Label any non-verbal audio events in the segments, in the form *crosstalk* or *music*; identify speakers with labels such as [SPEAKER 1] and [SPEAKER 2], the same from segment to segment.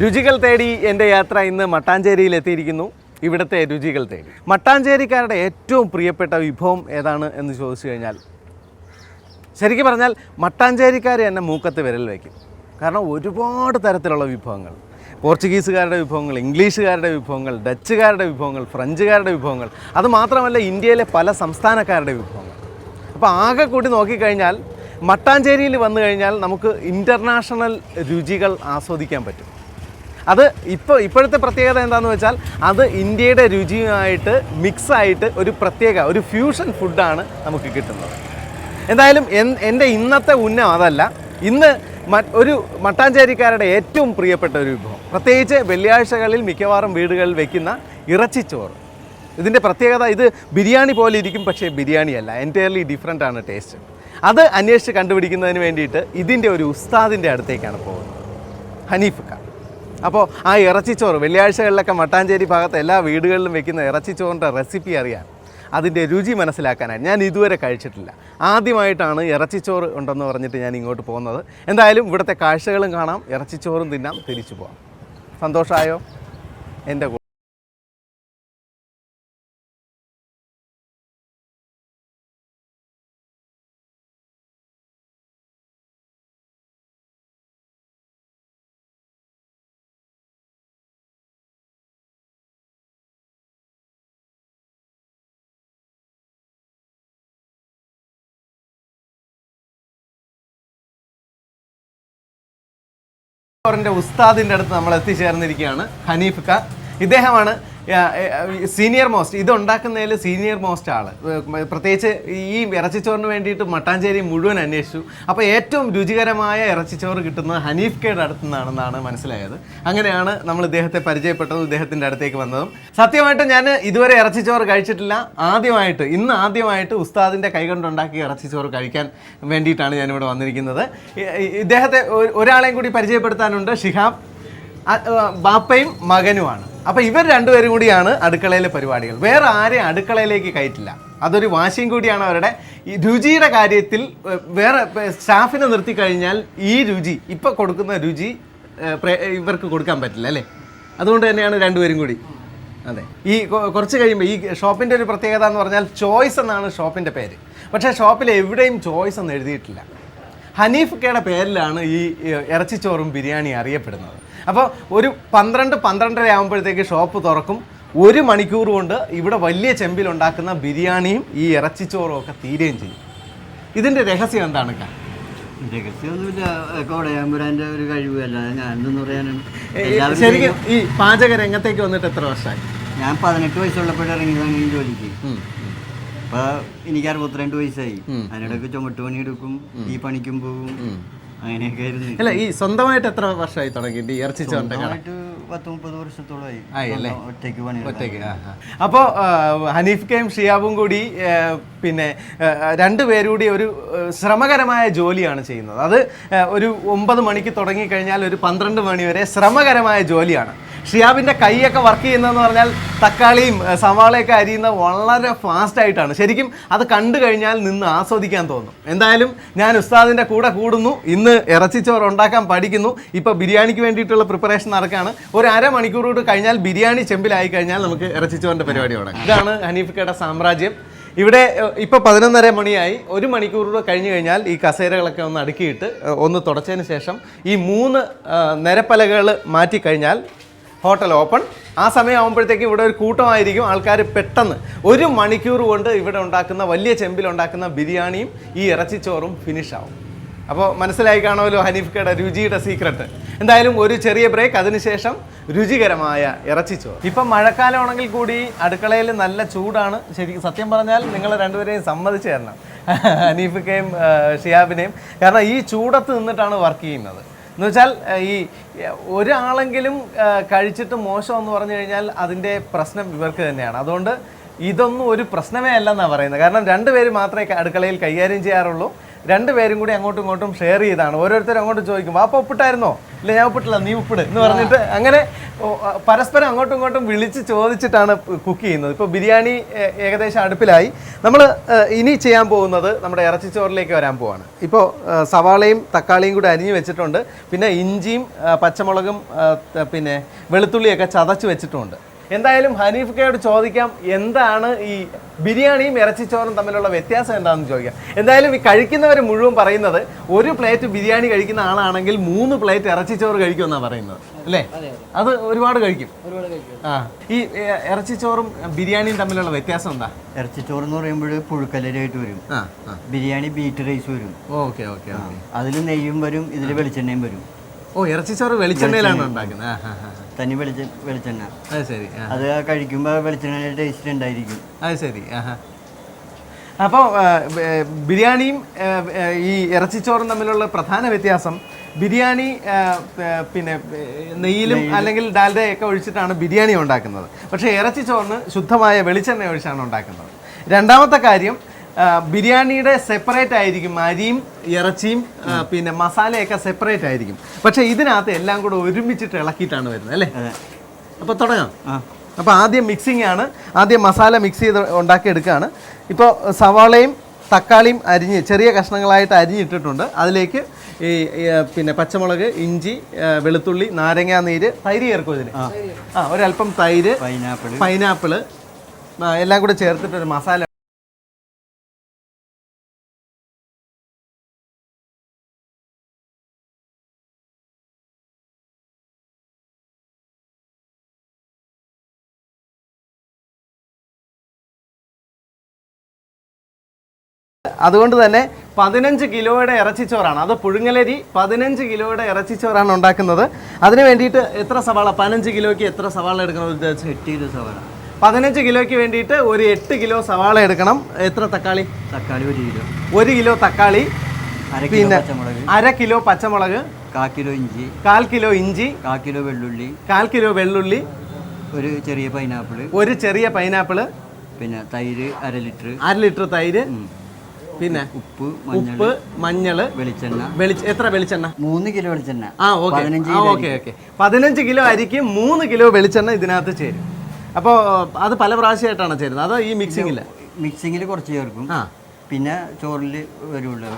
[SPEAKER 1] രുചികൾ തേടി എന്റെ യാത്ര ഇന്ന് മട്ടാഞ്ചേരിയിൽ എത്തിയിരിക്കുന്നു. ഇവിടുത്തെ രുചികൾ തേടി. മട്ടാഞ്ചേരിക്കാരുടെ ഏറ്റവും പ്രിയപ്പെട്ട വിഭവം ഏതാണ് എന്ന് ചോദിച്ചു കഴിഞ്ഞാൽ ശരിക്കും പറഞ്ഞാൽ മട്ടാഞ്ചേരിക്കാർ എന്നെ മൂക്കത്ത് വിരൽ വയ്ക്കും. കാരണം ഒരുപാട് തരത്തിലുള്ള വിഭവങ്ങൾ. പോർച്ചുഗീസുകാരുടെ വിഭവങ്ങൾ ഇംഗ്ലീഷുകാരുടെ വിഭവങ്ങൾ ഡച്ചുകാരുടെ വിഭവങ്ങൾ ഫ്രഞ്ചുകാരുടെ വിഭവങ്ങൾ അതുമാത്രമല്ല ഇന്ത്യയിലെ പല സംസ്ഥാനക്കാരുടെ വിഭവങ്ങൾ. അപ്പോൾ ആകെ കൂടി നോക്കിക്കഴിഞ്ഞാൽ മട്ടാഞ്ചേരിയിൽ വന്നു കഴിഞ്ഞാൽ നമുക്ക് ഇന്റർനാഷണൽ രുചികൾ ആസ്വദിക്കാൻ പറ്റും. അത് ഇപ്പോൾ ഇപ്പോഴത്തെ പ്രത്യേകത എന്താണെന്ന് വെച്ചാൽ അത് ഇന്ത്യയുടെ രുചിയുമായിട്ട് മിക്സായിട്ട് ഒരു പ്രത്യേക ഒരു ഫ്യൂഷൻ ഫുഡാണ് നമുക്ക് കിട്ടുന്നത്. എന്തായാലും എൻ- എന്റെ ഇന്നത്തെ ഉന്നം അതല്ല. ഇന്ന് ഒരു മട്ടാഞ്ചേരിക്കാരുടെ ഏറ്റവും പ്രിയപ്പെട്ട ഒരു വിഭവം. പ്രത്യേകിച്ച് വെള്ളിയാഴ്ചകളിൽ മിക്കവാറും വീടുകളിൽ വെക്കുന്ന ഇറച്ചിച്ചോറ് ഇതിന്റെ പ്രത്യേകത ഇത് ബിരിയാണി പോലെ ഇരിക്കും പക്ഷേ ബിരിയാണി അല്ല. എന്റയർലി ഡിഫറെന്റ് ആണ് ടേസ്റ്റ് അത് അന്വേഷിച്ച് കണ്ടുപിടിക്കുന്നതിന് വേണ്ടിയിട്ട് ഇതിന്റെ ഒരു ഉസ്താദിന്റെ അടുത്തേക്കാണ് പോകുന്നത്. ഹനീഫ് ഖാൻ അപ്പോൾ ആ ഇറച്ചിച്ചോറ് വെള്ളിയാഴ്ചകളിലൊക്കെ മട്ടാഞ്ചേരി ഭാഗത്ത് എല്ലാ വീടുകളിലും വെക്കുന്ന ഇറച്ചിച്ചോറിന്റെ റെസിപ്പി അറിയാൻ അതിന്റെ രുചി മനസ്സിലാക്കാനായി ഞാൻ ഇതുവരെ കഴിച്ചിട്ടില്ല. ആദ്യമായിട്ടാണ് ഇറച്ചിച്ചോറ് ഉണ്ടെന്ന് പറഞ്ഞിട്ട് ഞാൻ ഇങ്ങോട്ട് പോകുന്നത്. എന്തായാലും ഇവിടുത്തെ കാഴ്ചകളും കാണാം ഇറച്ചിച്ചോറും തിന്നാം തിരിച്ചു പോകാം സന്തോഷമായോ എന്റെ ചോറിന്റെ അടുത്ത് നമ്മൾ എത്തിച്ചേർന്നിരിക്കുകയാണ് ഹനീഫ് ഖാൻ ഇദ്ദേഹമാണ് സീനിയർ മോസ്റ്റ് ഇത് ഉണ്ടാക്കുന്നതിൽ സീനിയർ മോസ്റ്റ് ആൾ. പ്രത്യേകിച്ച് ഈ ഇറച്ചിച്ചോറിന് വേണ്ടിയിട്ട് മട്ടാഞ്ചേരി മുഴുവൻ അന്വേഷിച്ചു. അപ്പോൾ ഏറ്റവും രുചികരമായ ഇറച്ചിച്ചോറ് കിട്ടുന്നത് ഹനീഫ് കേട് അടുത്തു നിന്നാണെന്നാണ് മനസ്സിലായത്. അങ്ങനെയാണ് നമ്മൾ ഇദ്ദേഹത്തെ പരിചയപ്പെട്ടതും ഇദ്ദേഹത്തിന്റെ അടുത്തേക്ക് വന്നതും. സത്യമായിട്ട് ഞാൻ ഇതുവരെ ഇറച്ചിച്ചോറ് കഴിച്ചിട്ടില്ല. ആദ്യമായിട്ട് ഇന്ന് ആദ്യമായിട്ട് ഉസ്താദിന്റെ കൈകൊണ്ടുണ്ടാക്കിയ ഇറച്ചിച്ചോറ് കഴിക്കാൻ വേണ്ടിയിട്ടാണ് ഞാനിവിടെ വന്നിരിക്കുന്നത്. ഇദ്ദേഹത്തെ ഒരാളെയും കൂടി പരിചയപ്പെടുത്താനുണ്ട്. ഷിഹാബ്. ബാപ്പയും മകനുമാണ്. അപ്പോൾ ഇവർ രണ്ടുപേരും കൂടിയാണ് അടുക്കളയിലെ പരിപാടികൾ. വേറെ ആരെയും അടുക്കളയിലേക്ക് കയറ്റില്ല. അതൊരു വാശിയും കൂടിയാണ് അവരുടെ. ഈ രുചിയുടെ കാര്യത്തിൽ വേറെ സ്റ്റാഫിനെ നിർത്തി കഴിഞ്ഞാൽ ഈ രുചി ഇപ്പോൾ കൊടുക്കുന്ന രുചി ഇവർക്ക് കൊടുക്കാൻ പറ്റില്ല അല്ലേ? അതുകൊണ്ട് തന്നെയാണ് രണ്ടുപേരും കൂടി. അതെ. ഈ കുറച്ച് കഴിയുമ്പോൾ ഈ ഷോപ്പിന്റെ ഒരു പ്രത്യേകത എന്ന് പറഞ്ഞാൽ ചോയ്സ് എന്നാണ് ഷോപ്പിന്റെ പേര്. പക്ഷേ ഷോപ്പിൽ എവിടെയും ചോയ്സ് എന്ന് എഴുതിയിട്ടില്ല. ഹനീഫ് കയുടെ പേരിലാണ് ഈ ഇറച്ചിച്ചോറും ബിരിയാണി അറിയപ്പെടുന്നത്. അപ്പോൾ ഒരു പന്ത്രണ്ട് പന്ത്രണ്ടര ആകുമ്പോഴത്തേക്ക് ഷോപ്പ് തുറക്കും. ഒരു മണിക്കൂർ കൊണ്ട് ഇവിടെ വലിയ ചെമ്പിലുണ്ടാക്കുന്ന ബിരിയാണിയും ഈ ഇറച്ചിച്ചോറും ഒക്കെ തീരുകയും ചെയ്യും. ഇതിന്റെ രഹസ്യം എന്താണ് കാ?
[SPEAKER 2] രഹസ്യമൊന്നുമില്ല. കോടയാമ്പുരാന്റെ ഒരു കഴിവല്ല ഞാൻ എന്തെന്ന് പറയാനും
[SPEAKER 1] ശരിക്കും ഈ പാചക രംഗത്തേക്ക് വന്നിട്ട് എത്ര വർഷമായി?
[SPEAKER 2] ഞാൻ പതിനെട്ട് വയസ്സുള്ളപ്പോഴും ഇറങ്ങിയതാണ് ഈ ജോലിക്ക്.
[SPEAKER 1] ഉം.
[SPEAKER 2] എനിക്ക് അറുപത്തിരണ്ട് വയസ്സായി. അതിനിടയ്ക്ക് ചുമട്ട് എടുക്കും ഈ പണിക്കും പോകും.
[SPEAKER 1] അല്ല ഈ സ്വന്തമായിട്ട് എത്ര വർഷമായി തുടങ്ങിയിട്ട് ആയി
[SPEAKER 2] ഒറ്റയ്ക്ക്
[SPEAKER 1] അപ്പോൾ ഹനീഫ് കെയും ഷിയാബും കൂടി പിന്നെ രണ്ടുപേരും കൂടി ഒരു ശ്രമകരമായ ജോലിയാണ് ചെയ്യുന്നത്. അത് ഒരു ഒമ്പത് മണിക്ക് തുടങ്ങി കഴിഞ്ഞാൽ ഒരു പന്ത്രണ്ട് മണി വരെ ശ്രമകരമായ ജോലിയാണ്. ഷിയാബിന്റെ കൈയൊക്കെ വർക്ക് ചെയ്യുന്നതെന്ന് പറഞ്ഞാൽ തക്കാളിയും സവാളയൊക്കെ അരിയുന്നത് വളരെ ഫാസ്റ്റ് ആയിട്ടാണ്. ശരിക്കും അത് കണ്ടു കഴിഞ്ഞാൽ നിന്ന് ആസ്വദിക്കാൻ തോന്നും. എന്തായാലും ഞാൻ ഉസ്താദിന്റെ കൂടെ കൂടുന്നു. ഇന്ന് ഇറച്ചിച്ചോറ് ഉണ്ടാക്കാൻ പഠിക്കുന്നു. ഇപ്പോൾ ബിരിയാണിക്ക് വേണ്ടിയിട്ടുള്ള പ്രിപ്പറേഷൻ നടക്കുകയാണ് ഒരു അരമണിക്കൂർ കൂടി കഴിഞ്ഞാൽ ബിരിയാണി ചെമ്പിലായി കഴിഞ്ഞാൽ നമുക്ക് ഇറച്ചിച്ചോറിന്റെ പരിപാടി തുടങ്ങാം. ഇതാണ് ഹനീഫിക്കയുടെ സാമ്രാജ്യം. ഇവിടെ ഇപ്പോൾ പതിനൊന്നര മണിയായി. ഒരു മണിക്കൂർ കഴിഞ്ഞ് കഴിഞ്ഞാൽ ഈ കസേരകളൊക്കെ ഒന്ന് അടുക്കിയിട്ട് ഒന്ന് തുടച്ചതിന് ശേഷം ഈ മൂന്ന് നിരപ്പലകൾ മാറ്റിക്കഴിഞ്ഞാൽ ഹോട്ടൽ ഓപ്പൺ. ആ സമയം ആകുമ്പോഴത്തേക്ക് ഇവിടെ ഒരു കൂട്ടമായിരിക്കും. ആൾക്കാർ പെട്ടെന്ന് ഒരു മണിക്കൂർ കൊണ്ട് ഇവിടെ ഉണ്ടാക്കുന്ന വലിയ ചെമ്പിൽ ഉണ്ടാക്കുന്ന ബിരിയാണിയും ഈ ഇറച്ചിച്ചോറും ഫിനിഷ് ആവും. അപ്പോൾ മനസ്സിലായി കാണുമല്ലോ ഹനീഫ്ക്കയുടെ രുചിയുടെ സീക്രട്ട് എന്തായാലും ഒരു ചെറിയ ബ്രേക്ക് അതിനുശേഷം രുചികരമായ ഇറച്ചിച്ചോറ്. ഇപ്പം മഴക്കാലമാണെങ്കിൽ കൂടി അടുക്കളയിൽ നല്ല ചൂടാണ്. ശരിക്കും സത്യം പറഞ്ഞാൽ നിങ്ങൾ രണ്ടുപേരെയും സമ്മതിച്ചു തരണം. ഹനീഫിക്കയും ഷിയാബിനെയും. കാരണം ഈ ചൂടത്ത് നിന്നിട്ടാണ് വർക്ക് ചെയ്യുന്നത്. എന്ന് വെച്ചാൽ ഈ ഒരാളെങ്കിലും കഴിച്ചിട്ട് മോശമെന്ന് പറഞ്ഞു കഴിഞ്ഞാൽ അതിന്റെ പ്രശ്നം ഇവർക്ക് തന്നെയാണ്. അതുകൊണ്ട് ഇതൊന്നും ഒരു പ്രശ്നമേ അല്ലെന്നാണ് പറയുന്നത്. കാരണം രണ്ടുപേര് മാത്രമേ അടുക്കളയിൽ കൈകാര്യം ചെയ്യാറുള്ളൂ. രണ്ടുപേരും കൂടി അങ്ങോട്ടും ഇങ്ങോട്ടും ഷെയർ ചെയ്താണ്. ഓരോരുത്തരും അങ്ങോട്ട് ചോദിക്കും വാപ്പ ഒപ്പിട്ടായിരുന്നോ ഇല്ല ഞാൻ ഒപ്പിട്ടില്ല നീ ഉപ്പിട് എന്ന് പറഞ്ഞിട്ട് അങ്ങനെ പരസ്പരം അങ്ങോട്ടും ഇങ്ങോട്ടും വിളിച്ച് ചോദിച്ചിട്ടാണ് കുക്ക് ചെയ്യുന്നത്. ഇപ്പോൾ ബിരിയാണി ഏകദേശം അടുപ്പിലായി. നമ്മൾ ഇനി ചെയ്യാൻ പോകുന്നത് നമ്മുടെ ഇറച്ചിച്ചോറിലേക്ക് വരാൻ പോവാണ്. ഇപ്പോൾ സവാളയും തക്കാളിയും കൂടി അരിഞ്ഞ് വെച്ചിട്ടുണ്ട്. പിന്നെ ഇഞ്ചിയും പച്ചമുളകും പിന്നെ വെളുത്തുള്ളിയൊക്കെ ചതച്ച് വെച്ചിട്ടുണ്ട്. എന്തായാലും ഹനീഫ് കയോട് ചോദിക്കാം എന്താണ് ഈ ബിരിയാണിയും ഇറച്ചിച്ചോറും തമ്മിലുള്ള വ്യത്യാസം എന്താണെന്ന് ചോദിക്കാം. എന്തായാലും ഈ കഴിക്കുന്നവർ മുഴുവൻ പറയുന്നത് ഒരു പ്ലേറ്റ് ബിരിയാണി കഴിക്കുന്ന ആളാണെങ്കിൽ മൂന്ന് പ്ലേറ്റ് ഇറച്ചിച്ചോറ് കഴിക്കുമെന്നാണ് പറയുന്നത് അല്ലേ? അത് ഒരുപാട് കഴിക്കും. ആ ഈ ഇറച്ചിച്ചോറും ബിരിയാണിയും തമ്മിലുള്ള വ്യത്യാസം എന്താ?
[SPEAKER 2] ഇറച്ചിച്ചോറ് എന്ന് പറയുമ്പോൾ പുഴുക്കലരായിട്ട് വരും. ബിരിയാണി ബീറ്റ് റൈസ് വരും.
[SPEAKER 1] ഓക്കെ ഓക്കെ
[SPEAKER 2] അതിൽ നെയ്യും വരും ഇതിൽ വെളിച്ചെണ്ണയും വരും.
[SPEAKER 1] ഓ ഇറച്ചിച്ചോറ് വെളിച്ചെണ്ണയിലാണ് ഉണ്ടാക്കുന്നത്. ആ ആ ആ.
[SPEAKER 2] തനി വെളിച്ച വെളിച്ചെണ്ണ.
[SPEAKER 1] അത് ശരി
[SPEAKER 2] അത് കഴിക്കുമ്പോൾ വെളിച്ചെണ്ണ ടേസ്റ്റ് ഉണ്ടായിരിക്കും.
[SPEAKER 1] അത് ശരി ആഹാ. അപ്പോൾ ബിരിയാണിയും ഈ ഇറച്ചിച്ചോറും തമ്മിലുള്ള പ്രധാന വ്യത്യാസം ബിരിയാണി പിന്നെ നെയ്യിലും. അല്ലെങ്കിൽ ഡാൽഡയൊക്കെ ഒഴിച്ചിട്ടാണ് ബിരിയാണി ഉണ്ടാക്കുന്നത്. പക്ഷേ ഇറച്ചിച്ചോറിന് ശുദ്ധമായ വെളിച്ചെണ്ണ ഒഴിച്ചാണ് ഉണ്ടാക്കുന്നത്. രണ്ടാമത്തെ കാര്യം ബിരിയാണിയുടെ സെപ്പറേറ്റ് ആയിരിക്കും അരിയും ഇറച്ചിയും പിന്നെ മസാലയൊക്കെ സെപ്പറേറ്റ് ആയിരിക്കും. പക്ഷെ ഇതിനകത്ത് എല്ലാം കൂടെ ഒരുമിച്ചിട്ട് ഇളക്കിയിട്ടാണ് വരുന്നത് അല്ലേ?
[SPEAKER 2] അപ്പൊ
[SPEAKER 1] അപ്പോൾ തുടങ്ങാം
[SPEAKER 2] അപ്പൊ
[SPEAKER 1] അപ്പോൾ ആദ്യം മിക്സിംഗ് ആണ്. ആദ്യം മസാല മിക്സ് ചെയ്ത് ഉണ്ടാക്കിയെടുക്കുകയാണ്. ഇപ്പോൾ സവാളയും തക്കാളിയും അരിഞ്ഞ് ചെറിയ കഷ്ണങ്ങളായിട്ട് അരിഞ്ഞിട്ടിട്ടുണ്ട്. അതിലേക്ക് ഈ പിന്നെ പച്ചമുളക് ഇഞ്ചി വെളുത്തുള്ളി നാരങ്ങാ നീര് തൈര് ചേർക്കും ഇതിന്. ആ. ഒരല്പം തൈര്
[SPEAKER 2] പൈനാപ്പിൾ
[SPEAKER 1] പൈനാപ്പിൾ എല്ലാം കൂടെ ചേർത്തിട്ടൊരു മസാല അതുകൊണ്ട് തന്നെ പതിനഞ്ച് കിലോയുടെ ഇറച്ചിച്ചോറാണ്. അത് പുഴുങ്ങലരി പതിനഞ്ച് കിലോയുടെ ഇറച്ചിച്ചോറാണ് ഉണ്ടാക്കുന്നത്. അതിന് വേണ്ടിയിട്ട് എത്ര സവാള? പതിനഞ്ച് കിലോയ്ക്ക് എത്ര സവാള എടുക്കണം? ഒരു ദിവസം?
[SPEAKER 2] എട്ട് കിലോ സവാള.
[SPEAKER 1] പതിനഞ്ച് കിലോയ്ക്ക് വേണ്ടിയിട്ട് ഒരു എട്ട് കിലോ സവാള എടുക്കണം. എത്ര തക്കാളി?
[SPEAKER 2] തക്കാളി ഒരു കിലോ.
[SPEAKER 1] ഒരു കിലോ തക്കാളി.
[SPEAKER 2] അര കിലോ
[SPEAKER 1] പിന്നെ
[SPEAKER 2] പച്ചമുളക്.
[SPEAKER 1] അര കിലോ പച്ചമുളക്.
[SPEAKER 2] കാൽ കിലോ ഇഞ്ചി.
[SPEAKER 1] കാൽ കിലോ ഇഞ്ചി.
[SPEAKER 2] കാൽ കിലോ വെള്ളുള്ളി.
[SPEAKER 1] കാൽ കിലോ വെള്ളുള്ളി.
[SPEAKER 2] ഒരു ചെറിയ പൈനാപ്പിൾ
[SPEAKER 1] ഒരു ചെറിയ പൈനാപ്പിൾ
[SPEAKER 2] പിന്നെ തൈര് അര ലിറ്റർ
[SPEAKER 1] അര ലിറ്റർ തൈര്. പിന്നെ
[SPEAKER 2] ഉപ്പ് മഞ്ഞൾ
[SPEAKER 1] ഉപ്പ് മഞ്ഞൾ
[SPEAKER 2] വെളിച്ചെണ്ണ.
[SPEAKER 1] വെളിച്ച എത്ര വെളിച്ചെണ്ണ?
[SPEAKER 2] മൂന്ന് കിലോ വെളിച്ചെണ്ണ.
[SPEAKER 1] ആ ഓക്കെ. ആ ഓക്കെ ഓക്കെ. പതിനഞ്ച് കിലോ അരിക്ക് മൂന്ന് കിലോ വെളിച്ചെണ്ണ ഇതിനകത്ത് ചേരും. അപ്പോൾ അത് പല പ്രാവശ്യമായിട്ടാണ് ചേരുന്നത്. അതോ ഈ മിക്സിങ്ങിൽ
[SPEAKER 2] മിക്സിങ്ങിൽ കുറച്ച് ചേർക്കും.
[SPEAKER 1] ആ.
[SPEAKER 2] പിന്നെ ചോറിൽ വരുള്ളൂ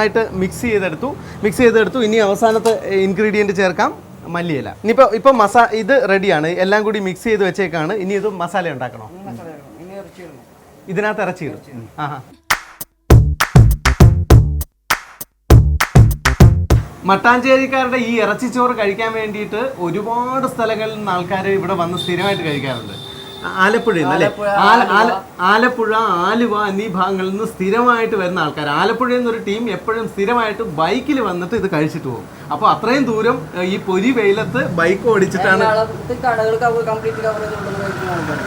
[SPEAKER 1] ആയിട്ട് മിക്സ് ചെയ്തെടുത്തു. മിക്സ് ചെയ്തെടുത്തു. ഇനി അവസാനത്തെ ഇൻഗ്രീഡിയന്റ് ചേർക്കാം. മല്ലിയില. ഇനിയിപ്പോൾ ഇപ്പോൾ മസാ ഇത് റെഡിയാണ് എല്ലാം കൂടി മിക്സ് ചെയ്ത് വെച്ചേക്കാണ്. ഇനി ഇത് മസാല ഉണ്ടാക്കണോ? ഇതിനകത്ത് ഇറച്ചി ഇറച്ചി ആഹാ. മട്ടാഞ്ചേരിക്കാരുടെ ഈ ഇറച്ചിച്ചോറ് കഴിക്കാൻ വേണ്ടിയിട്ട് ഒരുപാട് സ്ഥലങ്ങളിൽ നിന്ന് ആൾക്കാർ ഇവിടെ വന്ന് സ്ഥിരമായിട്ട് കഴിക്കാറുണ്ട്. ആലപ്പുഴയിൽ നിന്ന് അല്ലേ? ആല- ആല- ആലപ്പുഴ ആലുവ എന്നീ ഭാഗങ്ങളിൽ നിന്ന് സ്ഥിരമായിട്ട് വരുന്ന ആൾക്കാർ. ആലപ്പുഴ എന്നൊരു ടീം എപ്പോഴും സ്ഥിരമായിട്ട് ബൈക്കിൽ വന്നിട്ട് ഇത് കഴിച്ചിട്ട് പോകും. അപ്പോൾ അത്രയും ദൂരം ഈ പൊരി വെയിലത്ത് ബൈക്ക് ഓടിച്ചിട്ടാണ്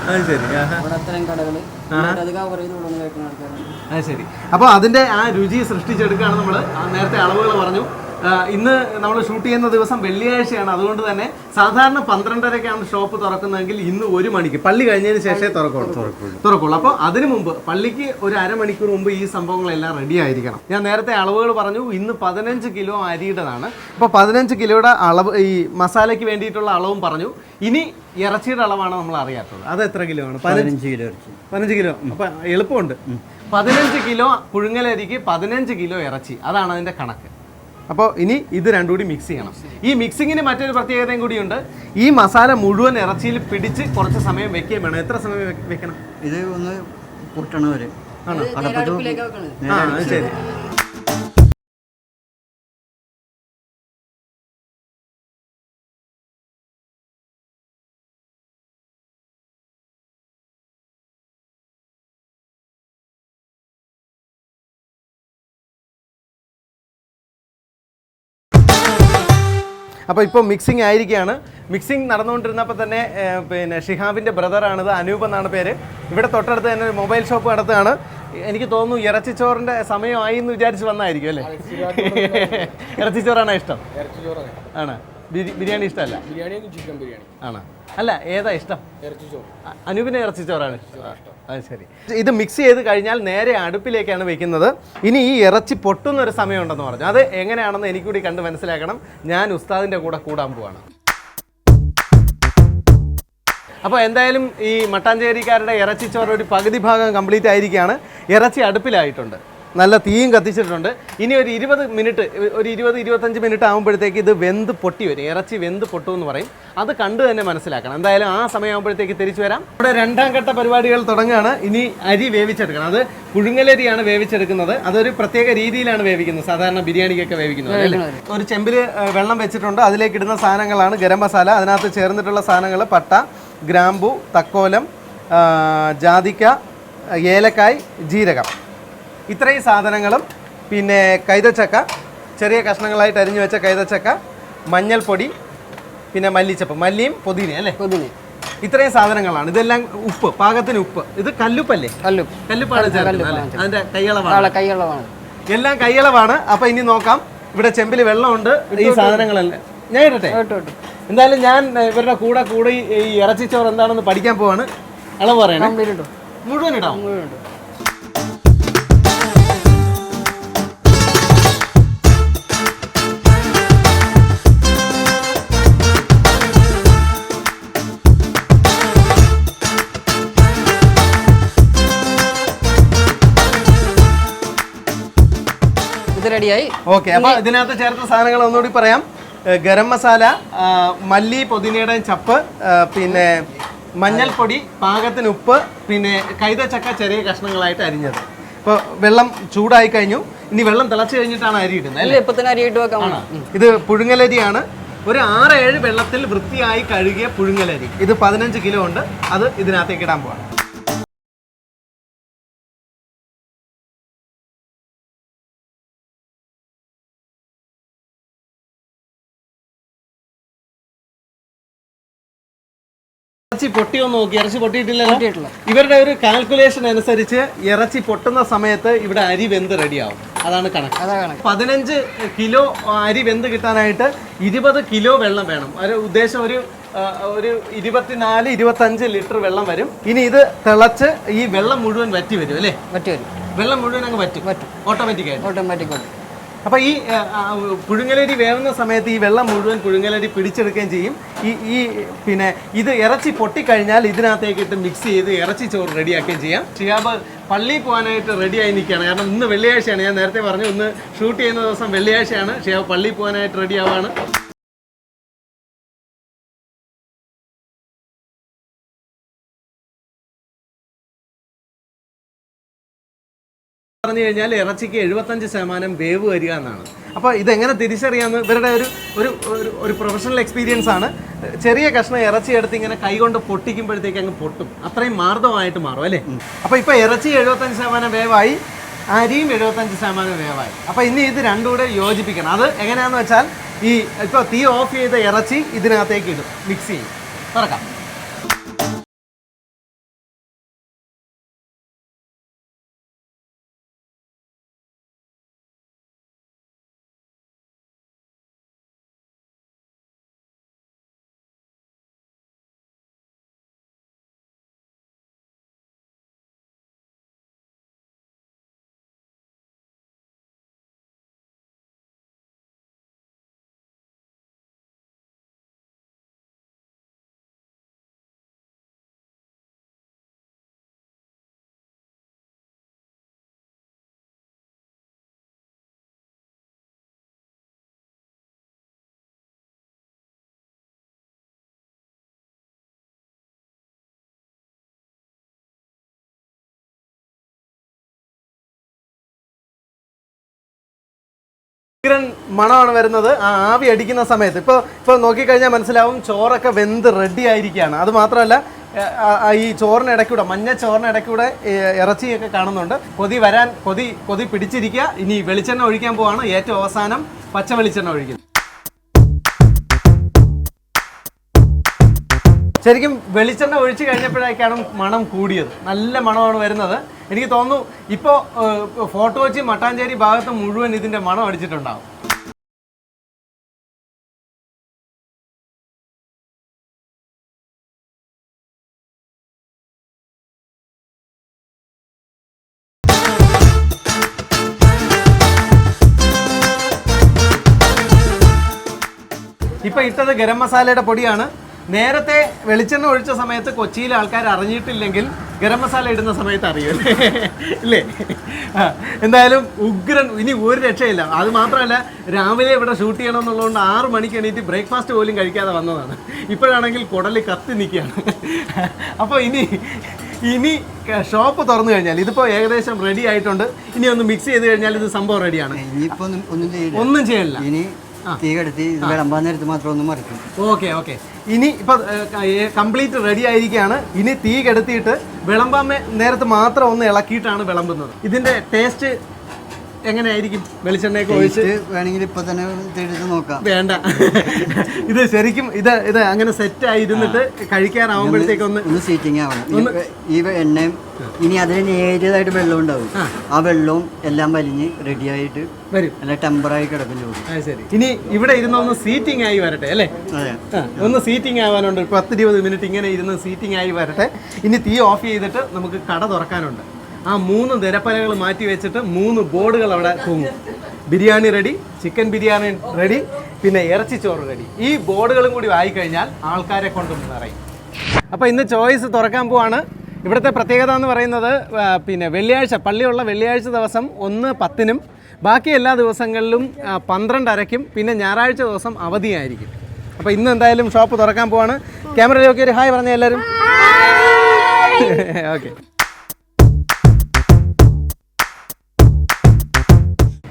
[SPEAKER 1] അത് ശരി
[SPEAKER 3] അത്
[SPEAKER 1] ശരി. അപ്പോൾ അതിന്റെ ആ രുചി സൃഷ്ടിച്ചെടുക്കുകയാണ് നമ്മൾ നേരത്തെ അളവുകൾ പറഞ്ഞു. ഇന്ന് നമ്മൾ ഷൂട്ട് ചെയ്യുന്ന ദിവസം വെള്ളിയാഴ്ചയാണ്. അതുകൊണ്ട് തന്നെ സാധാരണ പന്ത്രണ്ടരക്കാണ് ഷോപ്പ് തുറക്കുന്നതെങ്കിൽ ഇന്ന് ഒരു മണിക്ക്. പള്ളി കഴിഞ്ഞതിന് ശേഷമേ തുറക്കുള്ളൂ. തുറക്കുള്ളൂ. അപ്പോൾ അതിനു മുമ്പ് പള്ളിക്ക് ഒരു അരമണിക്കൂർ മുമ്പ് ഈ സംഭവങ്ങളെല്ലാം റെഡി ആയിരിക്കണം. ഞാൻ നേരത്തെ അളവുകൾ പറഞ്ഞു. ഇന്ന് പതിനഞ്ച് കിലോ അരിയുടേതാണ്. അപ്പോൾ പതിനഞ്ച് കിലോയുടെ അളവ് ഈ മസാലയ്ക്ക് വേണ്ടിയിട്ടുള്ള അളവും പറഞ്ഞു. ഇനി ഇറച്ചിയുടെ അളവാണ് നമ്മൾ അറിയാത്തത്. അത് എത്ര കിലോ ആണ്? പതിനഞ്ച്
[SPEAKER 2] കിലോ
[SPEAKER 1] പതിനഞ്ച് കിലോ. അപ്പം എളുപ്പമുണ്ട്. പതിനഞ്ച് കിലോ പുഴുങ്ങലരിക്ക് പതിനഞ്ച് കിലോ ഇറച്ചി. അതാണ് അതിന്റെ കണക്ക്. അപ്പോൾ ഇനി ഇത് രണ്ടും കൂടി മിക്സ് ചെയ്യണം. ഈ മിക്സിങ്ങിന് മറ്റൊരു പ്രത്യേകതയും കൂടിയുണ്ട്. ഈ മസാല മുഴുവൻ ഇറച്ചിയിൽ പിടിച്ച് കുറച്ച് സമയം വെക്കുകയും വേണം. എത്ര സമയം വെക്കണം?
[SPEAKER 2] ഇത് ഒന്ന് പൊട്ടണ വരെ
[SPEAKER 1] ആണോ? ആ ശരി. അപ്പോൾ ഇപ്പോൾ മിക്സിംഗ് ആയിരിക്കുകയാണ്. മിക്സിംഗ് നടന്നുകൊണ്ടിരുന്നപ്പോൾ തന്നെ പിന്നെ ഷിഹാബിന്റെ ബ്രദറാണിത് അനൂപ് എന്നാണ് പേര്. ഇവിടെ തൊട്ടടുത്ത് തന്നെ ഒരു മൊബൈൽ ഷോപ്പ് നടത്തുകയാണ്. എനിക്ക് തോന്നുന്നു ഇറച്ചിച്ചോറിന്റെ സമയമായി എന്ന് വിചാരിച്ച് വന്നായിരിക്കും അല്ലേ? ഇറച്ചിച്ചോറാണോ ഇഷ്ടം? ആണ്. ബിരി- ബിരിയാണി ഇഷ്ടമല്ല?
[SPEAKER 4] ബിരിയാണി ചിക്കൻ ബിരിയാണി.
[SPEAKER 1] ആണ്? അല്ല ഏതാ ഇഷ്ടം? അനൂപിന് ഇറച്ചിച്ചോറാണ് അത് ശരി. ഇത് മിക്സ് ചെയ്ത് കഴിഞ്ഞാൽ നേരെ അടുപ്പിലേക്കാണ് വെക്കുന്നത്. ഇനി ഈ ഇറച്ചി പൊട്ടുന്ന ഒരു സമയമുണ്ടെന്ന് പറഞ്ഞു. അത് എങ്ങനെയാണെന്ന് എനിക്കൂടി കണ്ട് മനസ്സിലാക്കണം. ഞാൻ ഉസ്താദിന്റെ കൂടെ കൂടാൻ പോവാണ്. അപ്പോൾ എന്തായാലും ഈ മട്ടാഞ്ചേരിക്കാരുടെ ഇറച്ചിച്ചോറ് ഒരു പകുതി ഭാഗം കംപ്ലീറ്റ് ആയിരിക്കുകയാണ്. ഇറച്ചി അടുപ്പിലായിട്ടുണ്ട്. നല്ല തീയും കത്തിച്ചിട്ടുണ്ട്. ഇനി ഒരു ഇരുപത് മിനിറ്റ് ഒരു ഇരുപത് ഇരുപത്തഞ്ച് മിനിറ്റ് ആകുമ്പോഴത്തേക്ക് ഇത് വെന്ത് പൊട്ടി വരും. ഇറച്ചി വെന്ത് പൊട്ടും എന്ന് പറയും. അത് കണ്ടു തന്നെ മനസ്സിലാക്കണം. എന്തായാലും ആ സമയമാകുമ്പോഴത്തേക്ക് തിരിച്ചു വരാം. ഇവിടെ രണ്ടാം ഘട്ട പരിപാടികൾ തുടങ്ങുകയാണ്. ഇനി അരി വേവിച്ചെടുക്കണം. അത് പുഴുങ്ങലരിയാണ് വേവിച്ചെടുക്കുന്നത്. അതൊരു പ്രത്യേക രീതിയിലാണ് വേവിക്കുന്നത്. സാധാരണ ബിരിയാണിക്കൊക്കെ വേവിക്കുന്നത് അല്ലേ? ഒരു ചെമ്പിൽ വെള്ളം വെച്ചിട്ടുണ്ട്. അതിലേക്ക് ഇടുന്ന സാധനങ്ങളാണ് ഗരം മസാല. അതിനകത്ത് ചേർന്നിട്ടുള്ള സാധനങ്ങൾ പട്ട ഗ്രാമ്പു തക്കോലം ജാതിക്ക ഏലക്കായ് ജീരകം. ഇത്രയും സാധനങ്ങളും പിന്നെ കൈതച്ചക്ക ചെറിയ കഷ്ണങ്ങളായിട്ട് അരിഞ്ഞു വെച്ച കൈതച്ചക്ക മഞ്ഞൾപ്പൊടി പിന്നെ മല്ലിച്ചപ്പ് മല്ലിയും പുതിനയും അല്ലേ?
[SPEAKER 3] പൊതിന
[SPEAKER 1] ഇത്രയും സാധനങ്ങളാണ്. ഇതെല്ലാം ഉപ്പ് പാകത്തിന് ഉപ്പ്. ഇത് കല്ലുപ്പല്ലേ?
[SPEAKER 3] കല്ലും.
[SPEAKER 1] കല്ലുപ്പാണ് ചേർക്കുന്നത് അല്ലേ? അതിന്റെ കൈയളവാണ്.
[SPEAKER 3] കൈയുള്ളതാണ്
[SPEAKER 1] എല്ലാം കൈയളവാണ്. അപ്പൊ ഇനി നോക്കാം. ഇവിടെ ചെമ്പിൽ വെള്ളമുണ്ട്. ഈ സാധനങ്ങളെല്ലാം. ഞാൻ ഇടട്ടെ?
[SPEAKER 3] കേട്ടോ കേട്ടോ
[SPEAKER 1] എന്തായാലും ഞാൻ ഇവരുടെ കൂടെ കൂടി ഈ ഇറച്ചിച്ചോറ് എന്താണെന്ന് പഠിക്കാൻ പോവാണ്. അളവ് പറയണേ.
[SPEAKER 3] കംപ്ലീറ്റ് ഇട്ടോ
[SPEAKER 1] മുഴുവൻ ഇടാം
[SPEAKER 3] മുഴുവൻ ഇട്ടോ റെഡിയായി.
[SPEAKER 1] ഓക്കെ അപ്പൊ ഇതിനകത്ത് ചേർത്ത സാധനങ്ങൾ ഒന്നുകൂടി പറയാം. ഗരം മസാല മല്ലി പുതിനയുടെ ചപ്പ് പിന്നെ മഞ്ഞൾപ്പൊടി പാകത്തിന് ഉപ്പ് പിന്നെ കൈതച്ചക്ക ചെറിയ കഷ്ണങ്ങളായിട്ട് അരിഞ്ഞത്. ഇപ്പോൾ വെള്ളം ചൂടായി കഴിഞ്ഞു. ഇനി വെള്ളം തിളച്ച് കഴിഞ്ഞിട്ടാണ് അരി ഇടുന്നത് ഇത് പുഴുങ്ങലരിയാണ്. ഒരു ആറ് ഏഴ് വെള്ളത്തിൽ വൃത്തിയായി കഴുകിയ പുഴുങ്ങലരി. ഇത് പതിനഞ്ച് കിലോ ഉണ്ട്. അത് ഇതിനകത്തേക്ക് ഇടാൻ പോവാം ഇറച്ചി പൊട്ടിയോ നോക്കി. ഇറച്ചി പൊട്ടിയിട്ടില്ലല്ലോ
[SPEAKER 3] പൊട്ടിയിട്ടില്ല.
[SPEAKER 1] ഇവരുടെ ഒരു കാൽക്കുലേഷൻ അനുസരിച്ച് ഇറച്ചി പൊട്ടുന്ന സമയത്ത് ഇവിടെ അരി വെന്ത് റെഡിയാവും അതാണ് കണക്ക്. പതിനഞ്ച് കിലോ അരി വെന്ത് കിട്ടാനായിട്ട് ഇരുപത് കിലോ വെള്ളം വേണം. ഒരു ഉദ്ദേശം ഒരു ഒരു ഇരുപത്തിനാല് ഇരുപത്തഞ്ച് ലിറ്റർ വെള്ളം വരും. ഇനി ഇത് തിളച്ച് ഈ വെള്ളം മുഴുവൻ വറ്റി വരും അല്ലേ?
[SPEAKER 3] വറ്റി വരും.
[SPEAKER 1] വെള്ളം മുഴുവൻ അങ്ങ് വറ്റും.
[SPEAKER 3] വറ്റും.
[SPEAKER 1] ഓട്ടോമാറ്റിക് ആയിട്ട്.
[SPEAKER 3] ഓട്ടോമാറ്റിക് ഓട്ടം
[SPEAKER 1] അപ്പോൾ ഈ പുഴുങ്ങലരി വേവുന്ന സമയത്ത് ഈ വെള്ളം മുഴുവൻ പുഴുങ്ങലരി പിടിച്ചെടുക്കുകയും ചെയ്യും. ഈ ഈ പിന്നെ ഇത് ഇറച്ചി പൊട്ടിക്കഴിഞ്ഞാൽ ഇതിനകത്തേക്ക് ഇട്ട് മിക്സ് ചെയ്ത് ഇറച്ചി ചോറ് റെഡിയാക്കുകയും ചെയ്യാം. ഷിയാബ് പള്ളിയിൽ പോകാനായിട്ട് റെഡിയായി നിൽക്കുകയാണ്. കാരണം ഇന്ന് വെള്ളിയാഴ്ചയാണ്. ഞാൻ നേരത്തെ പറഞ്ഞു ഇന്ന് ഷൂട്ട് ചെയ്യുന്ന ദിവസം വെള്ളിയാഴ്ചയാണ്. ഷിയാബ് പള്ളിയിൽ പോകാനായിട്ട് റെഡി പറഞ്ഞു കഴിഞ്ഞാൽ ഇറച്ചിക്ക് എഴുപത്തഞ്ച് ശതമാനം വേവ് വരിക എന്നാണ്. അപ്പോൾ ഇതെങ്ങനെ തിരിച്ചറിയാമെന്ന് ഇവരുടെ ഒരു ഒരു ഒരു- ഒരു പ്രൊഫഷണൽ എക്സ്പീരിയൻസ് ആണ്. ചെറിയ കഷ്ണം ഇറച്ചി എടുത്ത് ഇങ്ങനെ കൈകൊണ്ട് പൊട്ടിക്കുമ്പോഴത്തേക്ക് അങ്ങ് പൊട്ടും. അത്രയും മാർദ്ദമായിട്ട് മാറും അല്ലേ? അപ്പോൾ ഇപ്പോൾ ഇറച്ചി എഴുപത്തഞ്ച് ശതമാനം വേവായി അരിയും എഴുപത്തഞ്ച് ശതമാനം വേവായി. അപ്പോൾ ഇനി ഇത് രണ്ടും കൂടെ യോജിപ്പിക്കണം. അത് എങ്ങനെയാണെന്ന് വെച്ചാൽ ഈ ഇപ്പോൾ തീ ഓഫ് ചെയ്ത ഇറച്ചി ഇതിനകത്തേക്ക് ഇടും മിക്സ് ചെയ്യും. തുറക്കാം. ഭയങ്കര മണമാണ് വരുന്നത്. ആ ആവി അടിക്കുന്ന സമയത്ത്. ഇപ്പോൾ ഇപ്പോൾ നോക്കിക്കഴിഞ്ഞാൽ മനസ്സിലാവും ചോറൊക്കെ വെന്ത് റെഡി ആയിരിക്കുകയാണ്. അത് മാത്രമല്ല ഈ ചോറിന് ഇടയ്ക്കൂടെ മഞ്ഞ ചോറിന് ഇടയ്ക്കൂടെ ഏ, ഇറച്ചിയൊക്കെ കാണുന്നുണ്ട്. കൊതി വരാൻ കൊതി കൊതി പിടിച്ചിരിക്കുക. ഇനി വെളിച്ചെണ്ണ ഒഴിക്കാൻ പോവാണ്. ഏറ്റവും അവസാനം പച്ച വെളിച്ചെണ്ണ ഒഴിക്കുന്നത് ശരിക്കും വെളിച്ചെണ്ണ ഒഴിച്ച് കഴിഞ്ഞപ്പോഴേക്കാണ് മണം കൂടിയത്. നല്ല മണമാണ് വരുന്നത്. എനിക്ക് തോന്നുന്നു ഇപ്പോൾ ഫോട്ടോ വെച്ച് മട്ടാഞ്ചേരി ഭാഗത്ത് മുഴുവൻ ഇതിന്റെ മണം അടിച്ചിട്ടുണ്ടാവും. ഇപ്പൊ ഇട്ടത് ഗരം മസാലയുടെ പൊടിയാണ്. നേരത്തെ വെളിച്ചെണ്ണ ഒഴിച്ച സമയത്ത് കൊച്ചിയിലെ ആൾക്കാർ അറിഞ്ഞിട്ടില്ലെങ്കിൽ ഗരം മസാല ഇടുന്ന സമയത്ത് അറിയുമല്ലേ ഇല്ലേ? എന്തായാലും ഉഗ്രൻ ഇനി ഒരു രക്ഷയില്ല. അത് മാത്രമല്ല രാവിലെ ഇവിടെ ഷൂട്ട് ചെയ്യണം എന്നുള്ളതുകൊണ്ട് ആറ് മണിക്ക് എണീറ്റ് ബ്രേക്ക്ഫാസ്റ്റ് പോലും കഴിക്കാതെ വന്നതാണ്. ഇപ്പോഴാണെങ്കിൽ കുടൽ കത്തി നിൽക്കുകയാണ്. അപ്പോൾ ഇനി ഇനി ഷോപ്പ് തുറന്നു കഴിഞ്ഞാൽ ഇതിപ്പോൾ ഏകദേശം റെഡി ആയിട്ടുണ്ട്. ഇനി ഒന്ന് മിക്സ് ചെയ്ത് കഴിഞ്ഞാൽ ഇത് സംഭവം റെഡിയാണ്
[SPEAKER 2] ഇനിയിപ്പോൾ ഒന്നും ചെയ്യില്ല.
[SPEAKER 1] ഒന്നും ചെയ്യണില്ല.
[SPEAKER 2] ഇനി തീ കടത്തി വിളമ്പാൻ നേരത്ത് മാത്രം ഒന്ന് മറിക്കും.
[SPEAKER 1] Okay okay. ഇനി ഇപ്പൊ കംപ്ലീറ്റ് റെഡി ആയിരിക്കുകയാണ്. ഇനി തീ കെടുത്തിയിട്ട് വിളമ്പാൻ നേരത്ത് മാത്രം ഒന്ന് ഇളക്കിയിട്ടാണ് വിളമ്പുന്നത്. ഇതിന്റെ ടേസ്റ്റ് എങ്ങനെയായിരിക്കും വെളിച്ചെണ്ണയൊക്കെ ഒഴിച്ച്?
[SPEAKER 2] വേണമെങ്കിൽ ഇപ്പൊ തന്നെ നോക്കാം.
[SPEAKER 1] വേണ്ട. ഇത് ശരിക്കും ഇത് ഇത് അങ്ങനെ സെറ്റ് ആയിരുന്നിട്ട് കഴിക്കാനാവുമ്പോഴത്തേക്ക് ഒന്ന്
[SPEAKER 2] ഒന്ന് സീറ്റിംഗ് ആവണം. ഈ- എണ്ണയും ഇനി അതിന് നേരിയതായിട്ട് വെള്ളം ഉണ്ടാവും. ആ. വെള്ളവും എല്ലാം വലിഞ്ഞ് റെഡിയായിട്ട്
[SPEAKER 1] വരും.
[SPEAKER 2] അല്ല ടെമ്പറായി കിടക്കും ചോറ്
[SPEAKER 1] ഇനി ഇവിടെ ഇരുന്ന് ഒന്ന് സീറ്റിംഗ് ആയി വരട്ടെ അല്ലേ?
[SPEAKER 2] അതെ.
[SPEAKER 1] ഒന്ന് സീറ്റിംഗ് ആവാനുണ്ട്. പത്തിരുപത് മിനിറ്റ് ഇങ്ങനെ ഇരുന്ന് സീറ്റിംഗ് ആയി വരട്ടെ. ഇനി തീ ഓഫ് ചെയ്തിട്ട് നമുക്ക് കട തുറക്കാനുണ്ട്. ആ മൂന്ന് നിരപ്പലകൾ മാറ്റി വെച്ചിട്ട് മൂന്ന് ബോർഡുകൾ അവിടെ തൂങ്ങും. Biryani ready chicken biryani ready പിന്നെ ഇറച്ചി ചോറ് റെഡി ഈ ബോർഡുകളും കൂടി വായിക്കഴിഞ്ഞാൽ ആൾക്കാരെ കൊണ്ട് നിറയും. അപ്പോൾ ഇന്ന് ചോയ്സ് തുറക്കാൻ പോവാണ്. ഇവിടുത്തെ പ്രത്യേകത എന്ന് പറയുന്നത് പിന്നെ വെള്ളിയാഴ്ച പള്ളിയുള്ള വെള്ളിയാഴ്ച ദിവസം ഒന്ന് പത്തിനും ബാക്കി എല്ലാ ദിവസങ്ങളിലും പന്ത്രണ്ടരയ്ക്കും പിന്നെ ഞായറാഴ്ച ദിവസം അവധിയായിരിക്കും. അപ്പോൾ ഇന്ന് എന്തായാലും ഷോപ്പ് തുറക്കാൻ പോവാണ്. ക്യാമറയിലൊക്കെ ഒരു ഹായ് പറഞ്ഞ എല്ലാവരും. ഓക്കെ *laughs*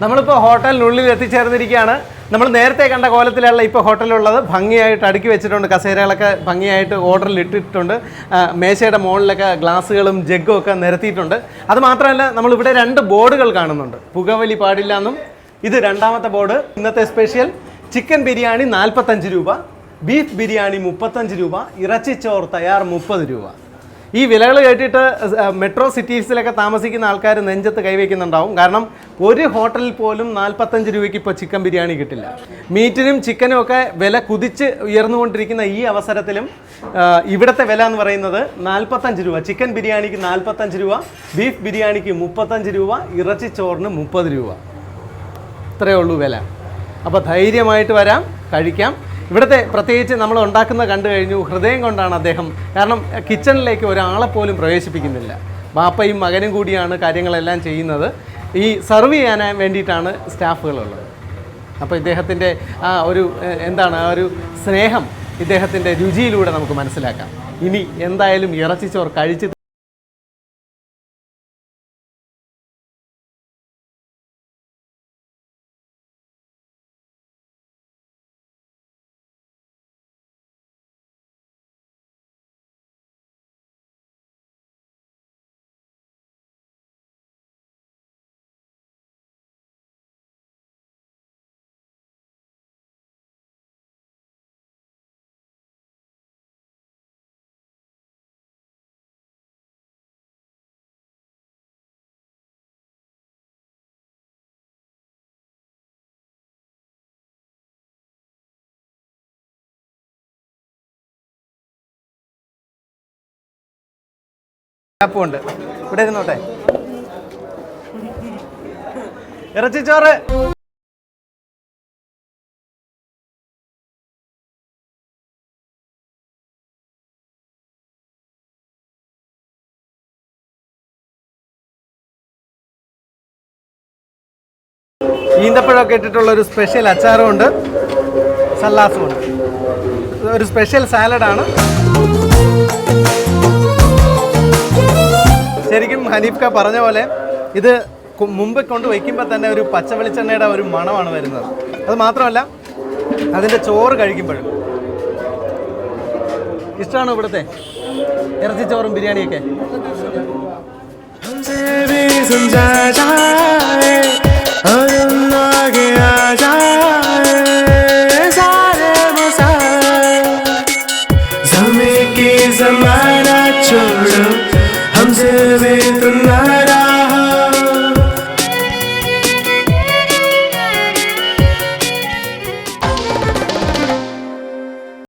[SPEAKER 1] നമ്മളിപ്പോൾ ഹോട്ടലിനുള്ളിൽ എത്തിച്ചേർന്നിരിക്കുകയാണ്. നമ്മൾ നേരത്തെ കണ്ട കോലത്തിലുള്ള ഇപ്പോൾ ഹോട്ടലുള്ളത് ഭംഗിയായിട്ട് അടുക്കി വെച്ചിട്ടുണ്ട്. കസേരകളൊക്കെ ഭംഗിയായിട്ട് ഓർഡറിൽ ഇട്ടിട്ടുണ്ട്. മേശയുടെ മുകളിലൊക്കെ ഗ്ലാസ്സുകളും ജഗ്ഗും ഒക്കെ നിരത്തിയിട്ടുണ്ട്. അത് മാത്രമല്ല നമ്മളിവിടെ രണ്ട് ബോർഡുകൾ കാണുന്നുണ്ട്. പുകവലി പാടില്ല എന്നും. ഇത് രണ്ടാമത്തെ ബോർഡ്. ഇന്നത്തെ സ്പെഷ്യൽ. ചിക്കൻ ബിരിയാണി നാൽപ്പത്തഞ്ച് രൂപ. ബീഫ് ബിരിയാണി മുപ്പത്തഞ്ച് രൂപ. ഇറച്ചിച്ചോർ തയ്യാർ മുപ്പത് രൂപ. ഈ വിലകൾ കേട്ടിട്ട് മെട്രോ സിറ്റീസിലൊക്കെ താമസിക്കുന്ന ആൾക്കാർ നെഞ്ചത്ത് കൈവയ്ക്കുന്നുണ്ടാവും. കാരണം ഒരു ഹോട്ടലിൽ പോലും നാൽപ്പത്തഞ്ച് രൂപയ്ക്ക് ഇപ്പോൾ ചിക്കൻ ബിരിയാണി കിട്ടില്ല. മീറ്റിനും ചിക്കനും ഒക്കെ വില കുതിച്ച് ഉയർന്നുകൊണ്ടിരിക്കുന്ന ഈ അവസരത്തിലും ഇവിടുത്തെ വില എന്ന് പറയുന്നത് നാൽപ്പത്തഞ്ച് രൂപ. ചിക്കൻ ബിരിയാണിക്ക് നാൽപ്പത്തഞ്ച് രൂപ ബീഫ് ബിരിയാണിക്ക് മുപ്പത്തഞ്ച് രൂപ ഇറച്ചി ചോറിന് മുപ്പത് രൂപ. ഇത്രയേ ഉള്ളൂ വില. അപ്പോൾ ധൈര്യമായിട്ട് വരാം കഴിക്കാം. ഇവിടുത്തെ പ്രത്യേകിച്ച് നമ്മൾ ഉണ്ടാക്കുന്ന കണ്ടു കഴിഞ്ഞു ഹൃദയം കൊണ്ടാണ് അദ്ദേഹം. കാരണം കിച്ചണിലേക്ക് ഒരാളെ പോലും പ്രവേശിപ്പിക്കുന്നില്ല. ബാപ്പയും മകനും കൂടിയാണ് കാര്യങ്ങളെല്ലാം ചെയ്യുന്നത്. ഈ സർവ് ചെയ്യാൻ വേണ്ടിയിട്ടാണ് സ്റ്റാഫുകളുള്ളത്. അപ്പോൾ ഇദ്ദേഹത്തിന്റെ ആ ഒരു എന്താണ് ആ ഒരു സ്നേഹം ഇദ്ദേഹത്തിന്റെ രുചിയിലൂടെ നമുക്ക് മനസ്സിലാക്കാം. ഇനി എന്തായാലും ഇറച്ചിച്ചോർ കഴിച്ച് ഉണ്ട് ഇവിടെ ഇരുന്നോട്ടെ. ഇറച്ചിച്ചോറ് ഈന്തപ്പഴമൊക്കെ ഇട്ടിട്ടുള്ള ഒരു സ്പെഷ്യൽ അച്ചാറും ഉണ്ട് സല്ലാസും ഉണ്ട് ഒരു സ്പെഷ്യൽ സാലഡാണ്. ശരിക്കും ഹനീഫ് ക പറഞ്ഞ പോലെ ഇത് കു- മുമ്പ് കൊണ്ട് വയ്ക്കുമ്പോൾ തന്നെ ഒരു പച്ച വെളിച്ചെണ്ണയുടെ ഒരു മണമാണ് വരുന്നത് അത് മാത്രമല്ല അതിൻ്റെ ചോറ് കഴിക്കുമ്പോഴും ഇഷ്ടമാണോ ഇവിടുത്തെ ഇറച്ചി ചോറും ബിരിയാണിയൊക്കെ
[SPEAKER 4] हमसे भी समझा जाए और हम आगे आ जाए